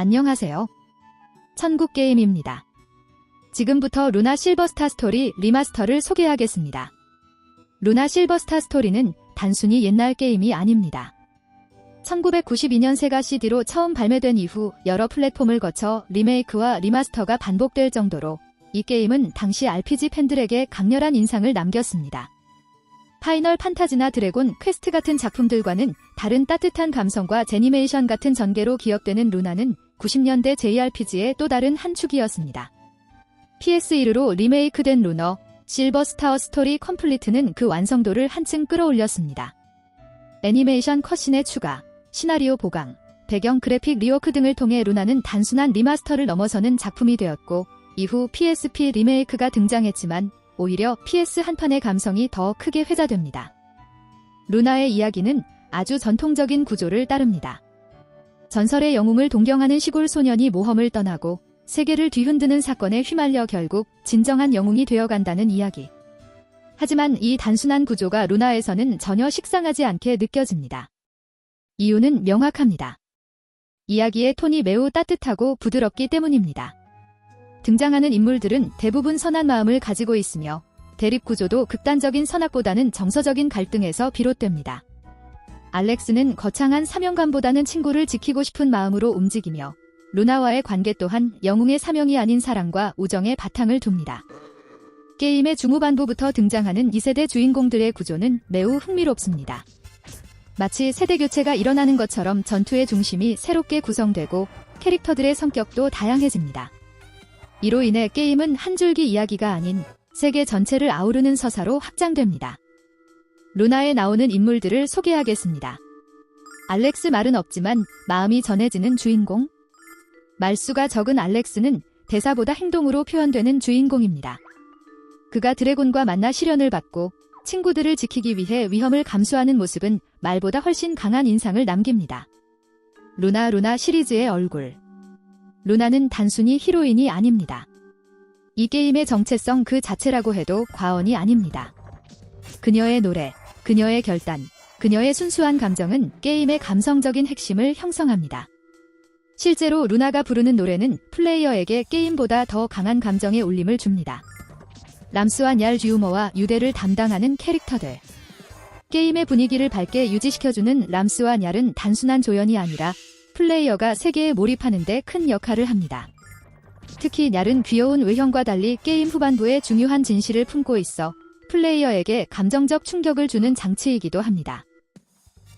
안녕하세요. 천국게임입니다. 지금부터 루나 실버스타 스토리 리마스터를 소개하겠습니다. 루나 실버스타 스토리는 단순히 옛날 게임이 아닙니다. 1992년 세가 CD로 처음 발매된 이후 여러 플랫폼을 거쳐 리메이크와 리마스터가 반복될 정도로 이 게임은 당시 RPG 팬들에게 강렬한 인상을 남겼습니다. 파이널 판타지나 드래곤, 퀘스트 같은 작품들과는 다른 따뜻한 감성과 제니메이션 같은 전개로 기억되는 루나는 90년대 JRPG의 또 다른 한 축이었습니다. PS1으로 리메이크된 루너, 실버 스타어 스토리 컴플리트는 그 완성도를 한층 끌어올렸습니다. 애니메이션 컷신의 추가, 시나리오 보강, 배경 그래픽 리워크 등을 통해 루나는 단순한 리마스터를 넘어서는 작품이 되었고, 이후 PSP 리메이크가 등장했지만 오히려 PS 한판의 감성이 더 크게 회자됩니다. 루나의 이야기는 아주 전통적인 구조를 따릅니다. 전설의 영웅을 동경하는 시골 소년이 모험을 떠나고 세계를 뒤흔드는 사건에 휘말려 결국 진정한 영웅이 되어간다는 이야기. 하지만 이 단순한 구조가 루나에서는 전혀 식상하지 않게 느껴집니다. 이유는 명확합니다. 이야기의 톤이 매우 따뜻하고 부드럽기 때문입니다. 등장하는 인물들은 대부분 선한 마음을 가지고 있으며 대립 구조도 극단적인 선악보다는 정서적인 갈등에서 비롯됩니다. 알렉스는 거창한 사명감보다는 친구를 지키고 싶은 마음으로 움직이며 루나와의 관계 또한 영웅의 사명이 아닌 사랑과 우정의 바탕을 둡니다. 게임의 중후반부부터 등장하는 2세대 주인공들의 구조는 매우 흥미롭습니다. 마치 세대 교체가 일어나는 것처럼 전투의 중심이 새롭게 구성되고 캐릭터들의 성격도 다양해집니다. 이로 인해 게임은 한 줄기 이야기가 아닌 세계 전체를 아우르는 서사로 확장됩니다. 루나에 나오는 인물들을 소개하겠습니다. 알렉스 말은 없지만 마음이 전해지는 주인공. 말수가 적은 알렉스는 대사보다 행동으로 표현되는 주인공입니다. 그가 드래곤과 만나 시련을 받고 친구들을 지키기 위해 위험을 감수하는 모습은 말보다 훨씬 강한 인상을 남깁니다. 루나 루나 시리즈의 얼굴. 루나는 단순히 히로인이 아닙니다. 이 게임의 정체성 그 자체라고 해도 과언이 아닙니다. 그녀의 노래, 그녀의 결단, 그녀의 순수한 감정은 게임의 감성적인 핵심을 형성합니다. 실제로 루나가 부르는 노래는 플레이어에게 게임보다 더 강한 감정의 울림을 줍니다. 람스와 얄 듀우머와 유대를 담당하는 캐릭터들. 게임의 분위기를 밝게 유지시켜주는 람스와 얄은 단순한 조연이 아니라 플레이어가 세계에 몰입하는 데 큰 역할을 합니다. 특히 얄은 귀여운 외형과 달리 게임 후반부에 중요한 진실을 품고 있어 플레이어에게 감정적 충격을 주는 장치이기도 합니다.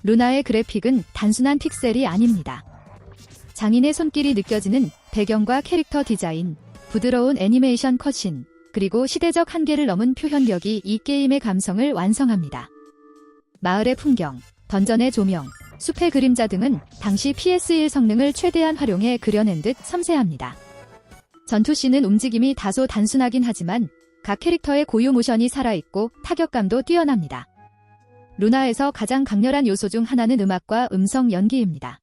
루나의 그래픽은 단순한 픽셀이 아닙니다. 장인의 손길이 느껴지는 배경과 캐릭터 디자인, 부드러운 애니메이션 컷신, 그리고 시대적 한계를 넘은 표현력이 이 게임의 감성을 완성합니다. 마을의 풍경, 던전의 조명, 숲의 그림자 등은 당시 PS1 성능을 최대한 활용해 그려낸 듯 섬세합니다. 전투씬은 움직임이 다소 단순하긴 하지만 각 캐릭터의 고유 모션이 살아있고 타격감도 뛰어납니다. 루나에서 가장 강렬한 요소 중 하나는 음악과 음성 연기입니다.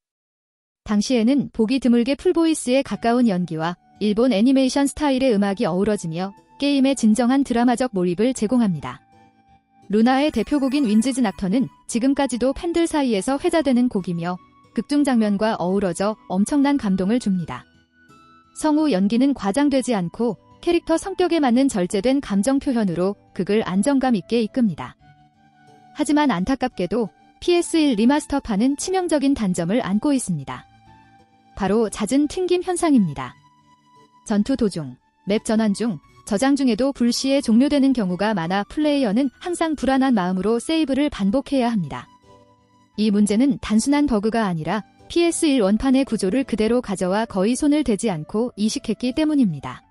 당시에는 보기 드물게 풀보이스에 가까운 연기와 일본 애니메이션 스타일의 음악이 어우러지며 게임의 진정한 드라마적 몰입을 제공합니다. 루나의 대표곡인 윈즈즈 낙터는 지금까지도 팬들 사이에서 회자되는 곡이며 극중 장면과 어우러져 엄청난 감동을 줍니다. 성우 연기는 과장되지 않고 캐릭터 성격에 맞는 절제된 감정 표현으로 극을 안정감 있게 이끕니다. 하지만 안타깝게도 PS1 리마스터판은 치명적인 단점을 안고 있습니다. 바로 잦은 튕김 현상입니다. 전투 도중, 맵 전환 중, 저장 중에도 불시에 종료되는 경우가 많아 플레이어는 항상 불안한 마음으로 세이브를 반복해야 합니다. 이 문제는 단순한 버그가 아니라 PS1 원판의 구조를 그대로 가져와 거의 손을 대지 않고 이식했기 때문입니다.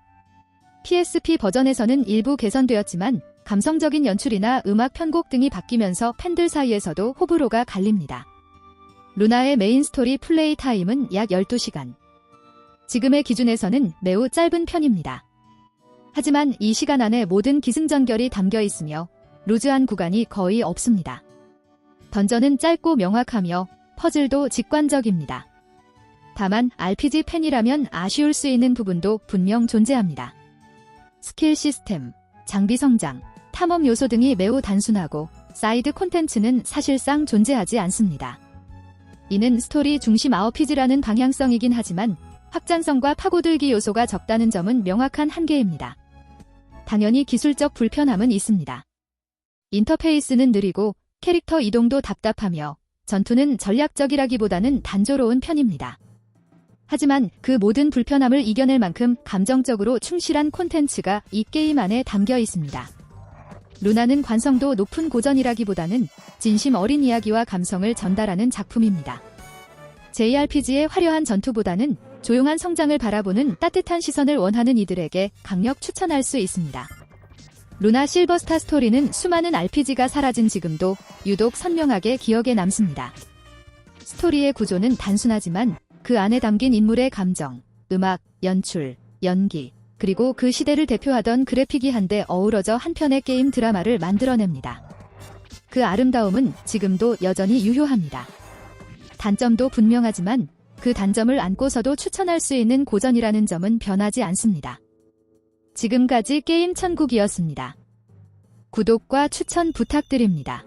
PSP 버전에서는 일부 개선되었지만 감성적인 연출이나 음악 편곡 등이 바뀌면서 팬들 사이에서도 호불호가 갈립니다. 루나의 메인 스토리 플레이 타임은 약 12시간. 지금의 기준에서는 매우 짧은 편입니다. 하지만 이 시간 안에 모든 기승전결이 담겨 있으며 루즈한 구간이 거의 없습니다. 던전은 짧고 명확하며 퍼즐도 직관적입니다. 다만 RPG 팬이라면 아쉬울 수 있는 부분도 분명 존재합니다. 스킬 시스템, 장비 성장, 탐험 요소 등이 매우 단순하고 사이드 콘텐츠는 사실상 존재하지 않습니다. 이는 스토리 중심 RPG라는 방향성이긴 하지만 확장성과 파고들기 요소가 적다는 점은 명확한 한계입니다. 당연히 기술적 불편함은 있습니다. 인터페이스는 느리고 캐릭터 이동도 답답하며 전투는 전략적이라기보다는 단조로운 편입니다. 하지만 그 모든 불편함을 이겨낼 만큼 감정적으로 충실한 콘텐츠가 이 게임 안에 담겨 있습니다. 루나는 관성도 높은 고전이라기보다는 진심 어린 이야기와 감성을 전달하는 작품입니다. JRPG의 화려한 전투보다는 조용한 성장을 바라보는 따뜻한 시선을 원하는 이들에게 강력 추천할 수 있습니다. 루나 실버스타 스토리는 수많은 RPG가 사라진 지금도 유독 선명하게 기억에 남습니다. 스토리의 구조는 단순하지만 그 안에 담긴 인물의 감정, 음악, 연출, 연기, 그리고 그 시대를 대표하던 그래픽이 한데 어우러져 한 편의 게임 드라마를 만들어냅니다. 그 아름다움은 지금도 여전히 유효합니다. 단점도 분명하지만 그 단점을 안고서도 추천할 수 있는 고전이라는 점은 변하지 않습니다. 지금까지 게임 천국이었습니다. 구독과 추천 부탁드립니다.